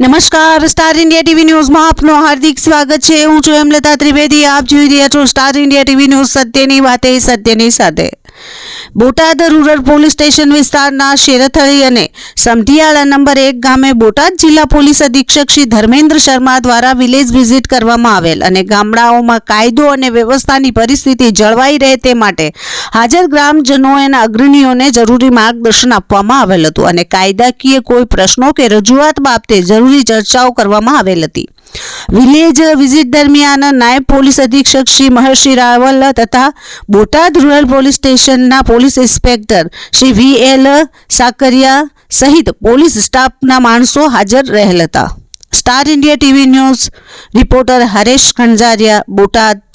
નમસ્કાર, star India TV ન્યૂઝમાં આપનું હાર્દિક સ્વાગત છે. હું છું હેમલતા ત્રિવેદી. આપ જોઈ રહ્યા છો સ્ટાર ઇન્ડિયા ટીવી ન્યૂઝ સત્યની વાતે સત્યની સાથે. બોટાદ રૂરલ પોલીસ સ્ટેશન વિસ્તારના શેરથળી અને સમઢિયાળા નંબર એક ગામે બોટાદ જિલ્લા પોલીસ અધિક્ષક શ્રી ધર્મેન્દ્ર શર્મા દ્વારા વિલેજ વિઝિટ કરવામાં આવેલ અને ગામડાઓમાં કાયદો અને વ્યવસ્થાની પરિસ્થિતિ જળવાઈ રહે તે માટે હાજર ગ્રામજનો અને અગ્રણીઓને જરૂરી માર્ગદર્શન આપવામાં આવેલ હતું અને કાયદાકીય કોઈ પ્રશ્નો કે રજૂઆત બાબતે જરૂરી ચર્ચાઓ કરવામાં આવેલ હતી. વિલેજ વિઝિટ દરમિયાન નાયબ પોલીસ અધિક્ષક શ્રી મહર્ષિ રાવલ તથા બોટાદ રૂરલ પોલીસ સ્ટેશનના police inspector Shri V L Sakariya સહિત પોલીસ સ્ટાફના માણસો હાજર રહેલ હતા. Star India TV news reporter Haresh Khanjariya, Botad.